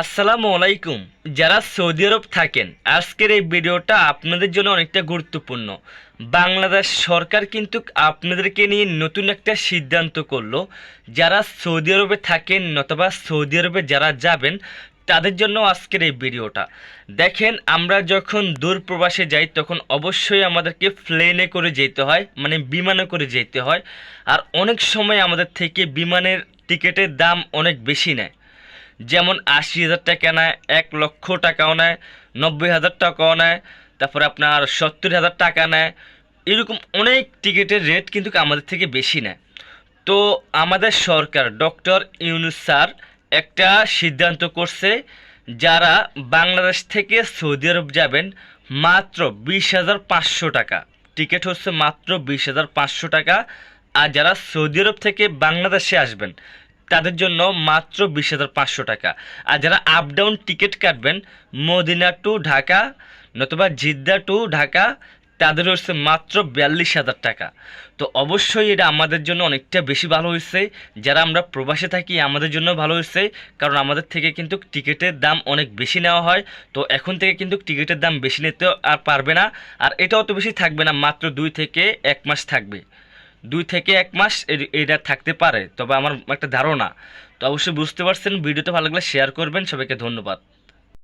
আসসালামু আলাইকুম। যারা সৌদি আরব থাকেন, আজকের এই ভিডিওটা আপনাদের জন্য অনেকটা গুরুত্বপূর্ণ। বাংলাদেশ সরকার কিন্তু আপনাদেরকে নিয়ে নতুন একটা সিদ্ধান্ত করল। যারা সৌদি আরবে থাকেন অথবা সৌদি আরবে যারা যাবেন, তাদের জন্য আজকের এই ভিডিওটা। দেখেন, আমরা যখন দূর প্রবাসে যাই, তখন অবশ্যই আমাদেরকে প্লেনে করে যেতে হয় মানে বিমানে করে যেতে হয়। আর অনেক সময় আমাদের থেকে বিমানের টিকিটের দাম অনেক বেশি নেয়। যেমন আশি হাজার টাকা নেয়, এক লক্ষ টাকাও নেয়, নব্বই হাজার টাকাও নেয়, তারপরে আপনার সত্তর হাজার টাকা নেয়। এরকম অনেক টিকিটের রেট কিন্তু আমাদের থেকে বেশি নেয়। তো আমাদের সরকার, ডক্টর ইউনুস স্যার একটা সিদ্ধান্ত করছে, যারা বাংলাদেশ থেকে সৌদি আরব যাবেন, মাত্র বিশ হাজার পাঁচশো টাকা। টিকিট হচ্ছে মাত্র বিশ হাজার পাঁচশো টাকা। আর যারা সৌদি আরব থেকে বাংলাদেশে আসবেন তাদের জন্য মাত্র বিশ হাজার পাঁচশো টাকা। আর যারা আপ ডাউন টিকিট কাটবেন, মদিনা টু ঢাকা নতুবা জিদ্দা টু ঢাকা, তাদের হচ্ছে মাত্র বিয়াল্লিশ হাজার টাকা। তো অবশ্যই এটা আমাদের জন্য অনেকটা বেশি ভালো হয়েছে। যারা আমরা প্রবাসে থাকি, আমাদের জন্য ভালো হয়েছে। কারণ আমাদের থেকে কিন্তু টিকিটের দাম অনেক বেশি নেওয়া হয়। তো এখন থেকে কিন্তু টিকিটের দাম বেশি নিতে আর পারবে না। আর এটা অত বেশি থাকবে না, মাত্র দুই থেকে এক মাস থাকবে। দুই থেকে এক মাস এটা থাকতে পারে। তবে আমার একটা ধারণা। তো অবশ্যই বুঝতে পারছেন। ভিডিওটা ভালো লাগলে শেয়ার করবেন। সবাইকে ধন্যবাদ।